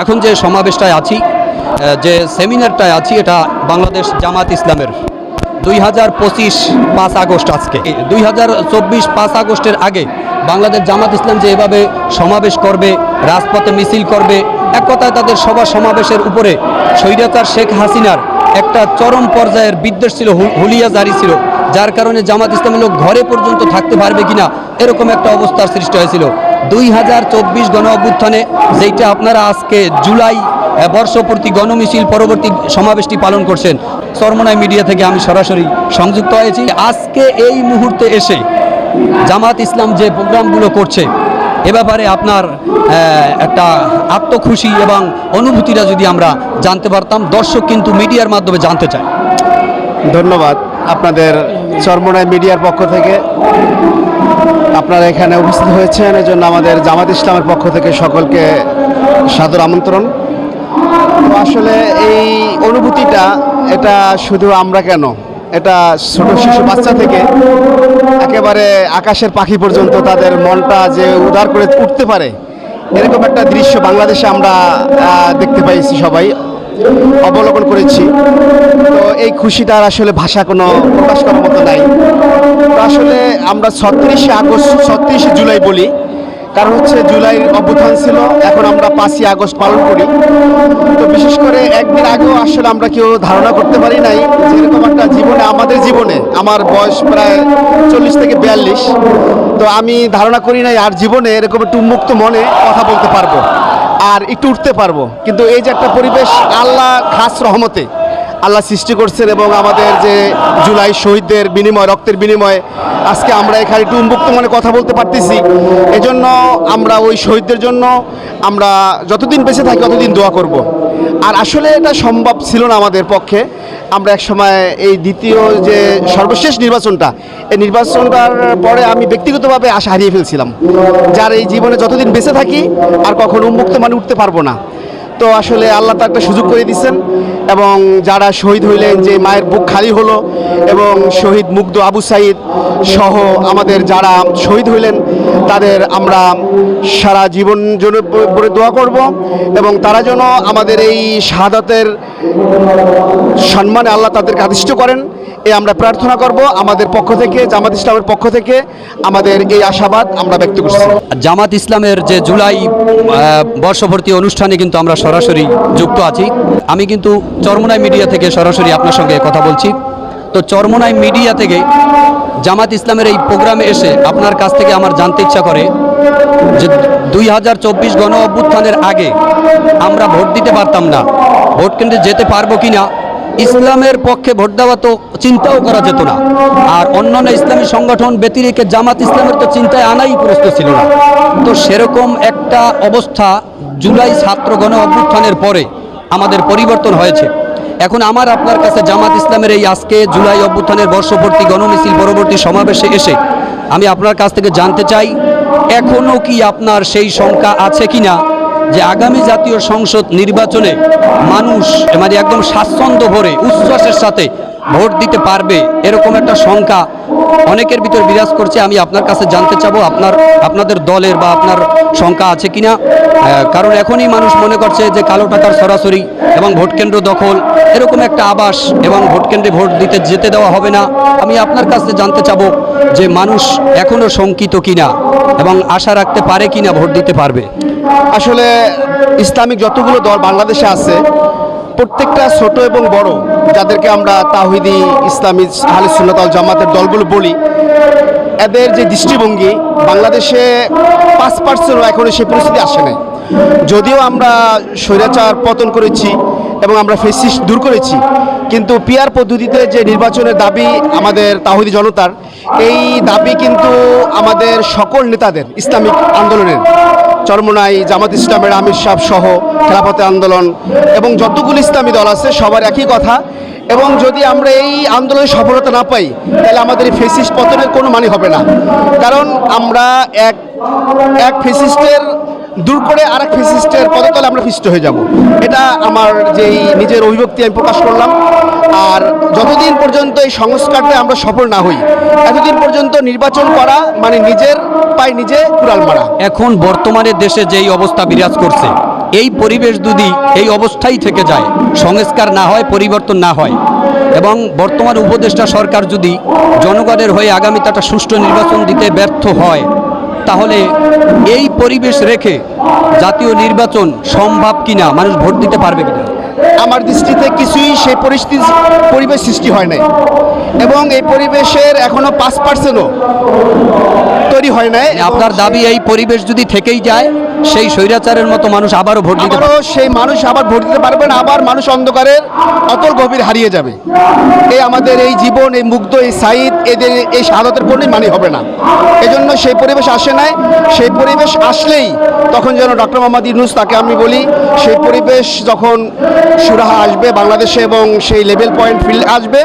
এখন যে সমাবেশটায় আছি যে সেমিনারটায় আছি, এটা বাংলাদেশ জামাত ইসলামের দুই হাজার পঁচিশ পাঁচ আগস্ট আজকে। দুই হাজার চব্বিশ পাঁচ আগস্টের আগে বাংলাদেশ জামাত ইসলাম যে এভাবে সমাবেশ করবে, রাজপথে মিছিল করবে, এক কথায় তাদের সভা সমাবেশের উপরে স্বৈরাচার শেখ হাসিনার একটা চরম পর্যায়ের বিদ্বেষ ছিল হুলিয়া জারি ছিল। যার কারণে জামাত ইসলামের লোক ঘরে পর্যন্ত থাকতে পারবে কিনা এরকম একটা অবস্থার সৃষ্টি হয়েছিল। দুই হাজার চব্বিশ গণ অভ্যুত্থানে যেটা আপনারা আজকে জুলাই বর্ষপূর্তি গণমিছিল পরবর্তী সমাবেশটি পালন করছেন সরমনায় মিডিয়া থেকে আমি সরাসরি সংযুক্ত হয়েছি। আজকে এই মুহূর্তে এসে জামাত ইসলাম যে প্রোগ্রামগুলো করছে, এ ব্যাপারে আপনার একটা আত্মখুশি এবং অনুভূতিটা যদি আমরা জানতে পারতাম, দর্শক কিন্তু মিডিয়ার মাধ্যমে জানতে চায়। ধন্যবাদ। আপনাদের চরমনায় মিডিয়ার পক্ষ থেকে আপনারা এখানে উপস্থিত হয়েছেন। এজন্য আমাদের জামাত ইসলামের পক্ষ থেকে সকলকে সাদর আমন্ত্রণ। তো আসলে এই অনুভূতিটা, এটা শুধু আমরা কেন? এটা ছোট শিশু বাচ্চা থেকে একেবারে আকাশের পাখি পর্যন্ত তাদের মনটা যে উদার করে উঠতে পারে, এরকম একটা দৃশ্য বাংলাদেশে আমরা দেখতে পাইছি সবাই। অবলোকন করেছি। তো এই খুশিটার আসলে ভাষা কোনো প্রকাশ করার মতো নাই। তো আসলে আমরা ছত্রিশে আগস্ট, ছত্রিশে জুলাই বলি। কারণ হচ্ছে জুলাইয়ের অভ্যুত্থান ছিল, এখন আমরা পাঁচই আগস্ট পালন করি। তো বিশেষ করে একদিন আগেও আসলে আমরা কেউ ধারণা করতে পারি নাই যে এরকম একটা জীবনে, আমাদের জীবনে, আমার বয়স প্রায় চল্লিশ থেকে বিয়াল্লিশ, তো আমি ধারণা করি নাই আর জীবনে এরকম একটু উন্মুক্ত মনে কথা বলতে পারব। আর একটু উঠতে পারব। কিন্তু এই যে একটা পরিবেশ আল্লাহ খাস রহমতে আল্লাহ সৃষ্টি করছেন এবং আমাদের যে জুলাই শহীদদের বিনিময়, রক্তের বিনিময়ে আজকে আমরা এখানে একটু উন্মুক্ত মনে কথা বলতে পারতেছি। এজন্য আমরা ওই শহীদদের জন্য আমরা যতদিন বেঁচে থাকি ততদিন দোয়া করব। আর আসলে এটা সম্ভব ছিল না আমাদের পক্ষে। আমরা এক সময় এই দ্বিতীয় যে সর্বশেষ নির্বাচনটা, এই নির্বাচনটার পরে আমি ব্যক্তিগতভাবে আশা হারিয়ে ফেলছিলাম। যার এই জীবনে যতদিন বেঁচে থাকি আর কখনো উন্মুক্ত মানে উঠতে পারব না। তো আসলে আল্লাহ তো একটা সুযোগ করে দিচ্ছেন এবং যারা শহীদ হইলেন যে মায়ের বুক খালি হলো এবং শহীদ মুগ্ধ আবু সাইদ সহ আমাদের যারা শহীদ হইলেন তাদের আমরা সারা জীবন জন্য দোয়া করব এবং তারা যেন আমাদের এই শাহাদাতের সম্মানে আল্লাহ তাদেরকে আদিষ্ট করেন এ আমরা প্রার্থনা করব আমাদের পক্ষ থেকে জামাত ইসলামের পক্ষ থেকে আমাদের এই আশাবাদ আমরা ব্যক্ত করছি। জামাত ইসলামের যে জুলাই আহ, বর্ষপূর্তি অনুষ্ঠানে কিন্তু আমরা সরাসরি যুক্ত আছি। আমি কিন্তু চরমনাই মিডিয়া থেকে সরাসরি আপনার সঙ্গে কথা বলছি। তো চরমোনাই মিডিয়া থেকে জামাত ইসলামের এই প্রোগ্রামে এসে আপনার কাছ থেকে আমার জানতে ইচ্ছা করে যে দুই হাজার চব্বিশ গণ অভ্যুত্থানের আগে আমরা ভোট দিতে পারতাম না, ভোট কেন্দ্রে যেতে পারব কি না ইসলামের পক্ষে ভোট দেওয়া তো চিন্তাও করা যেত না। আর অন্যান্য ইসলামী সংগঠন ব্যতিরেকে জামাত ইসলামের তো চিন্তায় আনাই প্রস্তুত ছিল না। তো সেরকম একটা অবস্থা জুলাই ছাত্র গণ অভ্যুত্থানের পরে আমাদের পরিবর্তন হয়েছে। এখন আমার আপনার কাছে জামাত ইসলামের এই আজকে জুলাই অভ্যুত্থানের বর্ষপূর্তি গণমিছিল পরবর্তী সমাবেশে এসে আমি আপনার কাছ থেকে জানতে চাই এখনও কি আপনার সেই শঙ্কা আছে কি না যে আগামী জাতীয় সংসদ নির্বাচনে মানুষ মানে একদম স্বাচ্ছন্দ্য ভরে, উচ্ছ্বাসের সাথে ভোট দিতে পারবে এরকম একটা সংখ্যা অনেকের ভিতর বিরাজ করছে। আমি আপনার কাছে জানতে চাবো, আপনার, আপনাদের দলের বা আপনার সংখ্যা আছে কিনা? কারণ এখনই মানুষ মনে করছে যে কালো টাকার সরাসরি এবং ভোট কেন্দ্র দখল, এরকম একটা আবাস এবং ভোট কেন্দ্রে ভোট দিতে যেতে দেওয়া হবে না। আমি আপনার কাছে জানতে চাবো যে মানুষ এখনও শঙ্কিত কিনা এবং আশা রাখতে পারে কিনা ভোট দিতে পারবে। আসলে ইসলামিক যতগুলো দল বাংলাদেশে আছে প্রত্যেকটা ছোট এবং বড় যাদেরকে আমরা তাহিদি ইসলামী, আহলে জামাতের দলগুলো বলি, এদের যে দৃষ্টিভঙ্গি, বাংলাদেশে পাঁচ পার্সেন্টও এখনও সেই পরিস্থিতি আসে নাই। যদিও আমরা স্বৈরাচার পতন করেছি এবং আমরা ফেসিস দূর করেছি কিন্তু পিয়ার পদ্ধতিতে যে নির্বাচনের দাবি আমাদের তাহিদি জনতার, এই দাবি কিন্তু আমাদের সকল নেতাদের ইসলামিক আন্দোলনের। চরমনাই জামাত ইসলামের আমির সাহ সহ খেলাফতে আন্দোলন এবং যতগুলো ইসলামী দল আছে, সবার একই কথা। এবং যদি আমরা এই আন্দোলনে সফলতা না পাই, তাহলে আমাদের এই ফেসিস্ট পতনের কোনো মানে হবে না। কারণ আমরা এক এক ফেসিস্টের দূর করে আরেক ফেসিস্টের পদতলে আমরা ফিষ্ট হয়ে যাব। এটা আমার যেই নিজের অভিব্যক্তি আমি প্রকাশ করলাম। আর যতদিন পর্যন্ত এই সংস্কারটা আমরা সফল না হই, এতদিন পর্যন্ত নির্বাচন করা মানে নিজের পায়ে নিজে কুড়াল মারা। এখন বর্তমানে দেশে যেই অবস্থা বিরাজ করছে, এই পরিবেশ যদি এই অবস্থাই থেকে যায়, সংস্কার না হয়, পরিবর্তন না হয়, এবং বর্তমান উপদেষ্টা সরকার যদি জনগণের হয়ে আগামীতে একটা সুষ্ঠু নির্বাচন দিতে ব্যর্থ হয় তাহলে এই পরিবেশ রেখে জাতীয় নির্বাচন সম্ভব কিনা? মানুষ ভোট দিতে পারবে কিনা? আমার দৃষ্টিতে কিছুই সেই পরিস্থিতি পরিবেশ সৃষ্টি হয় নাই। এবং এই পরিবেশের এখনও পাঁচ পার্সেন্টও তৈরি হয় নাই। আপনার দাবি এই পরিবেশ যদি থেকেই যায় সেই স্বৈরাচারের মতো মানুষ আবারও ভোট দিতে পারবে। সেই মানুষ আবার ভোট দিতে পারবে না আবার মানুষ অন্ধকারের অতল গভীর হারিয়ে যাবে। এই আমাদের এই জীবন এই মুগ্ধ এই সাইদ এদের এই শাহাদতের পণ্যই মানে হবে না। এজন্য সেই পরিবেশ আসে নাই। সেই পরিবেশ আসলেই তখন যেন ডক্টর মোহাম্মদ ইউনুস তাকে আমি বলি সেই পরিবেশ যখন সুরাহা আসবে বাংলাদেশে এবং সেই লেভেল পয়েন্ট ফিল্ড আসবে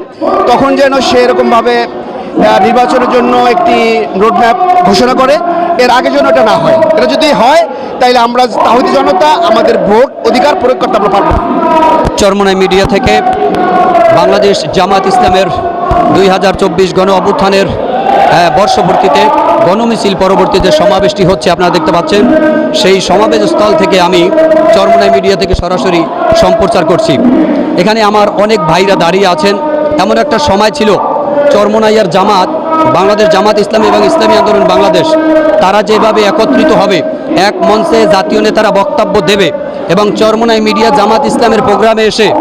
তখন যেন সে এরকমভাবে আহ, নির্বাচনের জন্য একটি রোডম্যাপ ঘোষণা করে। এর আগে যেন এটা না হয়। এটা যদি হয় তাইলে আমরা তাহিদি জনতা আমাদের ভোট অধিকার প্রয়োগ করতে আমরা পারব। চরমনাই মিডিয়া থেকে বাংলাদেশ জামাত ইসলামের দুই হাজার চব্বিশ গণ অভ্যুত্থানের আহ, বর্ষপূর্তিতে গণমিছিল পরবর্তী যে সমাবেশটি হচ্ছে আপনারা দেখতে পাচ্ছেন সেই সমাবেশ স্থল থেকে আমি চরমনাই মিডিয়া থেকে সরাসরি সম্প্রচার করছি। এখানে আমার অনেক ভাইরা দাঁড়িয়ে আছেন। এমন একটা সময় ছিল চরমনাইয়ার জামাত বাংলাদেশ জামাত ইসলামী এবং ইসলামী আন্দোলন বাংলাদেশ তারা যেভাবে একত্রিত হবে এক মঞ্চে জাতীয় নেতারা বক্তব্য দেবে এবং চরমনাই মিডিয়া জামাত ইসলামের প্রোগ্রামে এসে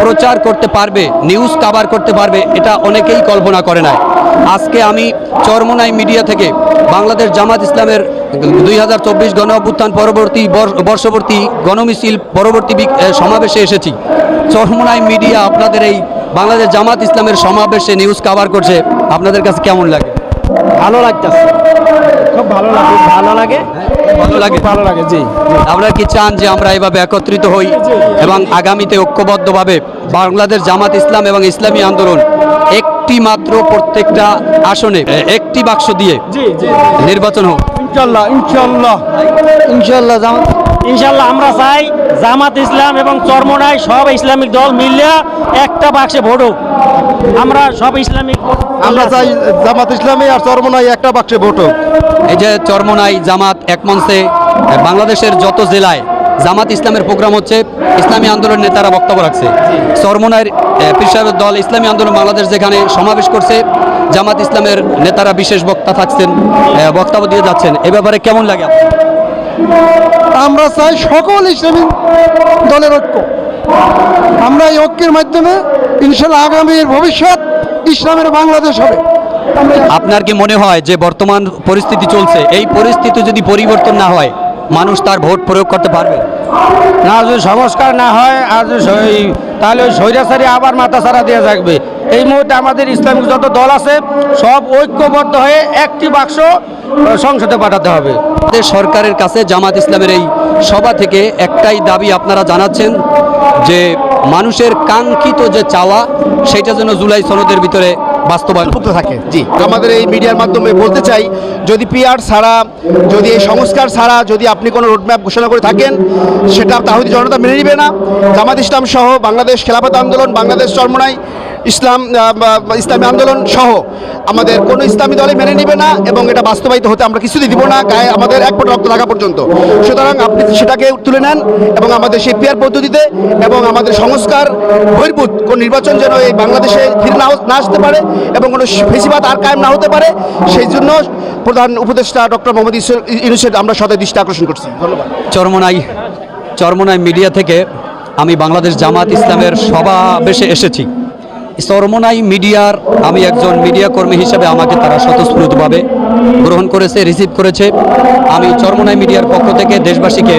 প্রচার করতে পারবে নিউজ কাভার করতে পারবে, এটা অনেকেই কল্পনা করে না আজকে আমি চরমনাই মিডিয়া থেকে বাংলাদেশ জামাত ইসলামের দুই হাজার চব্বিশ গণ অভ্যুত্থান পরবর্তী বর্ষ- বর্ষবর্তী গণমিছিল পরবর্তী সমাবেশে এসেছি। চরমনাই মিডিয়া আপনাদের এই বাংলাদেশ জামাত ইসলামের সমাবেশে নিউজ কাভার করছে। আপনাদের কাছে কেমন লাগে? ভালো লাগতেছে। খুব ভালো লাগে ভালো লাগে। ভালো লাগে। ভালো লাগে জি আমরা কি চান যে আমরা এভাবে একত্রিত হই এবং আগামীতে ঐক্যবদ্ধভাবে বাংলাদেশ জামাত ইসলাম এবং ইসলামী আন্দোলন একটি মাত্র প্রত্যেকটা আসনে একটি বাক্স দিয়ে জি জি। নির্বাচন হোক। ইনশাল্লাহ ইনশাল্লাহ। ইনশাল্লাহ জামাত ইনশাল্লাহ আমরা চাই জামাত ইসলাম এবং চরমনাই সব ইসলামিক দল মিললে একটা বাক্সে ভোট হোক। আমরা সব ইসলামিক আমরা চাই জামাত ইসলামী আর চরমনাই একটা বাক্সে ভোট হোক। এই যে চরমনাই জামাত এক মঞ্চে বাংলাদেশের যত জেলায় জামাত ইসলামের প্রোগ্রাম হচ্ছে ইসলামী আন্দোলন নেতারা বক্তব্য রাখছে। পীর সাহেবের দল ইসলামী আন্দোলন বাংলাদেশ যেখানে সমাবেশ করছে জামাত ইসলামের নেতারা বিশেষ বক্তা থাকছেন বক্তব্য দিয়ে যাচ্ছেন। এ ব্যাপারে কেমন লাগে আপনার? আমরা চাই সকল ইসলামী দলের ঐক্য। আমরা এই ঐক্যের মাধ্যমে ইনশাল্লাহ আগামীর ভবিষ্যৎ ইসলামের বাংলাদেশ হবে। আপনার কি মনে হয় যে বর্তমান পরিস্থিতি চলছে? এই পরিস্থিতি যদি পরিবর্তন না হয় মানুষ তার ভোট প্রয়োগ করতে পারবে? না যদি সংস্কার না হয় আর যদি তাহলে ওই স্বৈরাচারী আবার মাথা ছাড়া দেওয়া থাকবে। এই মুহূর্তে আমাদের ইসলামিক যত দল আছে সব ঐক্যবদ্ধ হয়ে একটি বাক্স সংসদে পাঠাতে হবে। আমাদের সরকারের কাছে জামাত ইসলামের এই সভা থেকে একটাই দাবি আপনারা জানাচ্ছেন যে মানুষের কাঙ্ক্ষিত যে চাওয়া সেটা যেন জুলাই সনদের ভিতরে বাস্তবায়ন মুক্ত থাকে। জি। আমাদের এই মিডিয়ার মাধ্যমে বলতে চাই যদি পিআর ছাড়া যদি এই সংস্কার ছাড়া যদি আপনি কোনো রোডম্যাপ ঘোষণা করে থাকেন সেটা তাহিদি জনতা মেনে নিবে না। জামাত ইসলাম সহ বাংলাদেশ খেলাফত আন্দোলন বাংলাদেশ চরমনাই ইসলাম ইসলামী আন্দোলন সহ আমাদের কোনো ইসলামী দলে মেনে নিবে না এবং এটা বাস্তবায়িত হতে আমরা কিছুতেই দিব না, গায়ে আমাদের এক ফোঁটা রক্ত লাগা পর্যন্ত। সুতরাং আপনি সেটাকে তুলে নেন এবং আমাদের সেই পিয়ার পদ্ধতিতে এবং আমাদের সংস্কার বহির্ভূত কোন নির্বাচন যেন এই বাংলাদেশে ফিরে না না আসতে পারে এবং কোনো ফেসিবাদ আর কায়েম না হতে পারে, সেই জন্য প্রধান উপদেষ্টা ডক্টর মোহাম্মদ ইউনুসের আমরা সদয় দৃষ্টি আকর্ষণ করছি। ধন্যবাদ। চরমনাই চরমনাই মিডিয়া থেকে আমি বাংলাদেশ জামাত ইসলামের সমাবেশে এসেছি। চরমনাই মিডিয়ার আমি একজন মিডিয়া কর্মী হিসেবে আমাকে তারা স্বতঃস্ফূর্তভাবে গ্রহণ করেছে রিসিভ করেছে। আমি চরমনাই মিডিয়ার পক্ষ থেকে দেশবাসীকে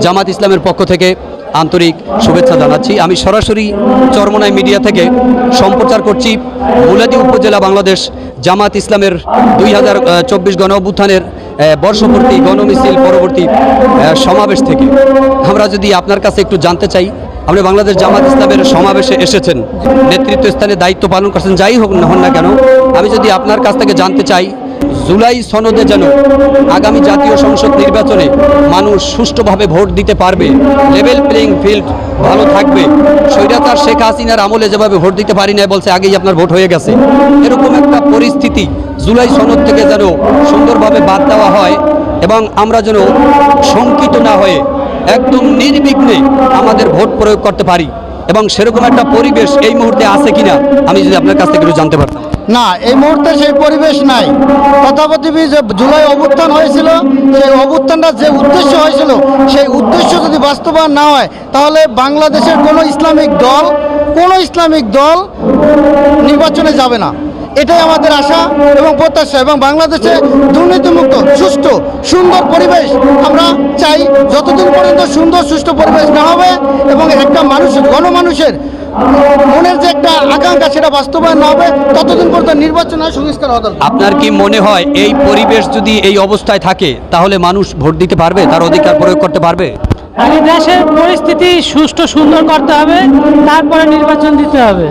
জামাত ইসলামের পক্ষ থেকে আন্তরিক শুভেচ্ছা জানাচ্ছি। আমি সরাসরি চরমনাই মিডিয়া থেকে সম্প্রচার করছি মুলাদি উপজেলা বাংলাদেশ জামাত ইসলামের দুই হাজার চব্বিশ গণ অভ্যুত্থানের আহ, বর্ষপূর্তি গণমিছিল পরবর্তী সমাবেশ থেকে। আমরা যদি আপনার কাছে একটু জানতে চাই আপনি বাংলাদেশ জামাত ইসলামের সমাবেশে এসেছেন। নেতৃত্ব স্থানে দায়িত্ব পালন করছেন, যাই হোক না হন না কেন, আমি যদি আপনার কাছ থেকে জানতে চাই, জুলাই সনদে যেন আগামী জাতীয় সংসদ নির্বাচনে মানুষ সুষ্ঠুভাবে ভোট দিতে পারবে লেভেল প্লেইং ফিল্ড ভালো থাকবে, স্বৈরাচার শেখ হাসিনার আমলে যেভাবে ভোট দিতে পারি না বলছে, আগেই আপনার ভোট হয়ে গেছে। এরকম একটা পরিস্থিতি জুলাই সনদ থেকে যেন সুন্দরভাবে বাদ দেওয়া হয় এবং আমরা যেন শঙ্কিত না হয়ে একদম নির্বিঘ্নে আমাদের ভোট প্রয়োগ করতে পারি এবং সেরকম একটা পরিবেশ এই মুহূর্তে আছে কিনা আমি যদি আপনার কাছ থেকে একটু জানতে পারতাম। না, এই মুহূর্তে সেই পরিবেশ নাই। তথাপতিবি যে জুলাই অভ্যুত্থান হয়েছিল, সেই অভ্যুত্থানটা যে উদ্দেশ্য হয়েছিল, সেই উদ্দেশ্য যদি বাস্তবায়ন না হয়, তাহলে বাংলাদেশের কোনো ইসলামিক দল, কোনো ইসলামিক দল নির্বাচনে যাবে না। এটাই আমাদের আশা এবং প্রত্যাশা এবং বাংলাদেশে দুর্নীতিমুক্ত, সুষ্ঠু, সুন্দর পরিবেশ আমরা চাই। যতদিন পর্যন্ত সুন্দর, সুষ্ঠু পরিবেশ না হবে এবং একটা মানুষের গণমানুষের মনের যে একটা আকাঙ্ক্ষা সেটা বাস্তবায়ন না হবে, ততদিন পর্যন্ত নির্বাচন হয় সংস্কার হওয়া আপনার কি মনে হয় এই পরিবেশ যদি এই অবস্থায় থাকে, তাহলে মানুষ ভোট দিতে পারবে? তার অধিকার প্রয়োগ করতে পারবে? আগে দেশের পরিস্থিতি সুষ্ঠু সুন্দর করতে হবে, তারপরে নির্বাচন দিতে হবে।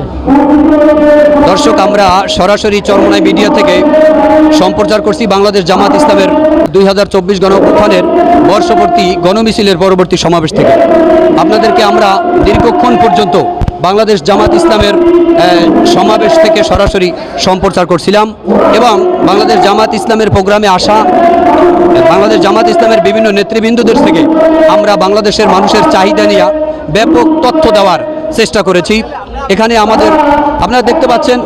দর্শক, আমরা সরাসরি চরমনায় মিডিয়া থেকে সম্প্রচার করছি বাংলাদেশ জামাত ইসলামের দুই হাজার চব্বিশ গণঅভ্যুত্থানের বর্ষবর্তী গণমিছিলের পরবর্তী সমাবেশ থেকে। আপনাদেরকে আমরা দীর্ঘক্ষণ পর্যন্ত বাংলাদেশ জামাত ইসলামের সমাবেশ থেকে সরাসরি সম্প্রচার করছিলাম এবং বাংলাদেশ জামাত ইসলামের প্রোগ্রামে আসা বাংলাদেশ জামাত ইসলামের বিভিন্ন নেতৃবৃন্দদের থেকে আমরা বাংলাদেশের মানুষের চাহিদা নিয়ে ব্যাপক তথ্য দেওয়ার চেষ্টা করেছি। এখানে আমাদের আপনারা দেখতে পাচ্ছেন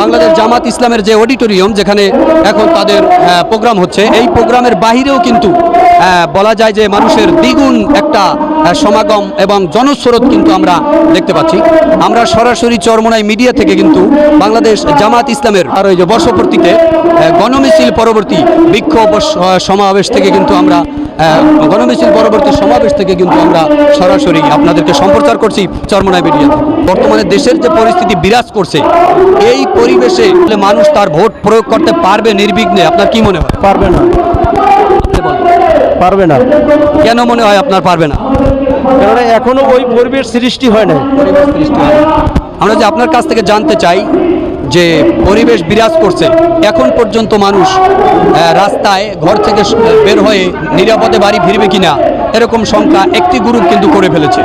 বাংলাদেশ জামাত ইসলামের যে অডিটোরিয়াম, যেখানে এখন তাদের প্রোগ্রাম হচ্ছে। এই প্রোগ্রামের বাহিরেও কিন্তু বলা যায় যে মানুষের দ্বিগুণ একটা সমাগম এবং জনস্রোত কিন্তু আমরা দেখতে পাচ্ছি। আমরা সরাসরি চরমোনাই মিডিয়া থেকে কিন্তু বাংলাদেশ জামাত ইসলামের আর ওই যে বর্ষপূর্তিতে গণমিছিল পরবর্তী বিক্ষোভ সমাবেশ থেকে কিন্তু আমরা গণমিছিল পরবর্তী সমাবেশ থেকে কিন্তু আমরা সরাসরি আপনাদেরকে সম্প্রচার করছি চরমোনাই মিডিয়া বর্তমানে দেশের যে পরিস্থিতি বিরাজ করছে এই পরিবেশে মানুষ তার ভোট প্রয়োগ করতে পারবে নির্বিঘ্নে? আপনার কি মনে হয়? পারবে না। পারবে না। কেন মনে হয় আপনার পারবে না? কেননা এখনও ওই পরিবেশ সৃষ্টি হয় না আমরা যে আপনার কাছ থেকে জানতে চাই যে পরিবেশ বিরাজ করছে, এখন পর্যন্ত মানুষ রাস্তায় ঘর থেকে বের হয়ে নিরাপদে বাড়ি ফিরবে কিনা, এরকম সংখ্যা একটি গ্রুপ কিন্তু করে ফেলেছে।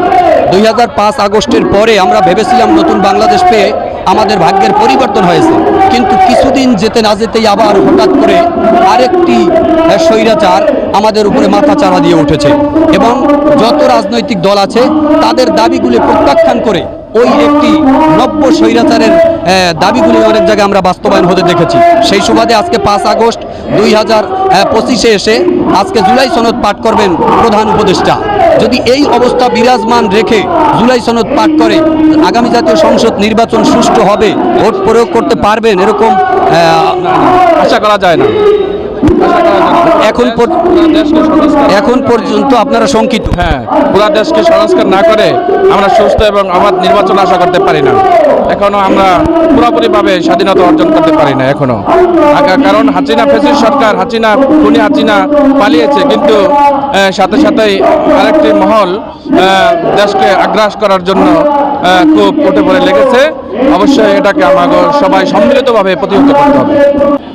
দুই হাজার পাঁচ আগস্টের পরে আমরা ভেবেছিলাম নতুন বাংলাদেশ পেয়ে আমাদের ভাগ্যের পরিবর্তন হয়েছে। কিন্তু কিছুদিন যেতে না যেতেই আবার হঠাৎ করে আরেকটি স্বৈরাচার আমাদের উপরে মাথা চাড়া দিয়ে উঠেছে। এবং যত রাজনৈতিক দল আছে, তাদের দাবিগুলি প্রত্যাখ্যান করে ওই একটি নব্য স্বৈরাচারের দাবিগুলি অনেক জায়গায় আমরা বাস্তবায়ন হতে দেখেছি। সেই সুবাদে আজকে পাঁচ আগস্ট দুই হাজার পঁচিশে এসে আজকে জুলাই সনদ পাঠ করবেন প্রধান উপদেষ্টা। যদি এই অবস্থা বিরাজমান রেখে জুলাই সনদ পাঠ করে, আগামী জাতীয় সংসদ নির্বাচন সুষ্ঠু হবে, ভোট প্রয়োগ করতে পারবেন, এরকম আশা করা যায় না। এখন এখন পর্যন্ত আপনারা শঙ্কিত। হ্যাঁ পুরা দেশকে সংস্কার না করে আমরা সুস্থ এবং অবাধ নির্বাচন আশা করতে পারি না। এখনও আমরা পুরোপুরিভাবে স্বাধীনতা অর্জন করতে পারি না এখনও। কারণ হাসিনা ফেসির সরকার, হাসিনা খুনি হাসিনা পালিয়েছে, কিন্তু সাথে সাথেই আরেকটি মহল দেশকে আগ্রাস করার জন্য খুব উঠে পড়ে লেগেছে। অবশ্যই এটাকে আমাকে সবাই সম্মিলিতভাবে প্রতিহত করতে হবে।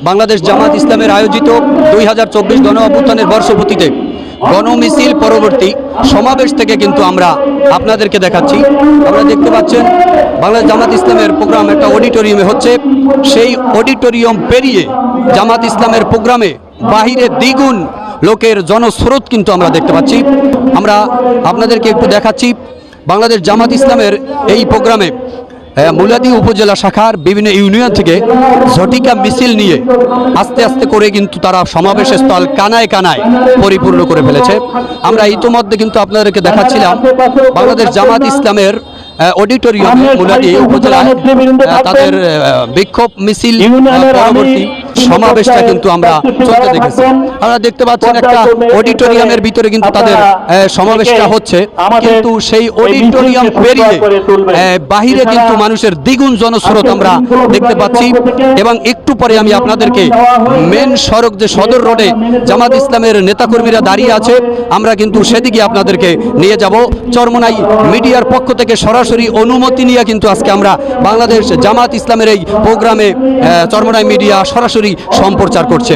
বাংলাদেশ জামাত ইসলামের আয়োজিত দুই হাজার চব্বিশ গণ অভ্যুত্থানের বর্ষপূর্তিতে গণমিছিল পরবর্তী সমাবেশ থেকে কিন্তু আমরা আপনাদেরকে দেখাচ্ছি। আপনারা দেখতে পাচ্ছেন, বাংলাদেশ জামাত ইসলামের প্রোগ্রাম একটা অডিটোরিয়ামে হচ্ছে। সেই অডিটোরিয়াম পেরিয়ে জামাত ইসলামের প্রোগ্রামে বাহিরে দ্বিগুণ লোকের জনস্রোত কিন্তু আমরা দেখতে পাচ্ছি। আমরা আপনাদেরকে একটু দেখাচ্ছি বাংলাদেশ জামাত ইসলামের এই প্রোগ্রামে মুলাদি উপজেলা শাখার বিভিন্ন ইউনিয়ন থেকে ঝটিকা মিছিল নিয়ে আস্তে আস্তে করে কিন্তু তারা সমাবেশ স্থল কানায় কানায় পরিপূর্ণ করে ফেলেছে। আমরা ইতোমধ্যে কিন্তু আপনাদেরকে দেখাচ্ছিলাম বাংলাদেশ জামাত ইসলামের অডিটোরিয়ামে মুলাদি উপজেলায় তাদের বিক্ষোভ মিছিল পরবর্তী সমাবেশটা কিন্তু আমরা চলতে দেখেছি। আপনারা দেখতে পাচ্ছেন একটা অডিটোরিয়ামের ভিতরে কিন্তু তাদের সমাবেশটা হচ্ছে। কিন্তু সেই অডিটোরিয়াম পেরিয়ে বাহিরে কিন্তু মানুষের দ্বিগুণ জনস্রোত আমরা দেখতে পাচ্ছি। এবং একটু পরে আমি আপনাদেরকে মেন সড়ক যে সদর রোডে জামাত ইসলামের নেতাকর্মীরা দাঁড়িয়ে আছে। আমরা কিন্তু সেদিকে আপনাদেরকে নিয়ে যাব। চরমনাই মিডিয়ার পক্ষ থেকে সরাসরি অনুমতি নিয়ে কিন্তু আজকে আমরা বাংলাদেশ জামাত ইসলামের এই প্রোগ্রামে চরমনাই মিডিয়া সরাসরি সম্প্রচার করছে।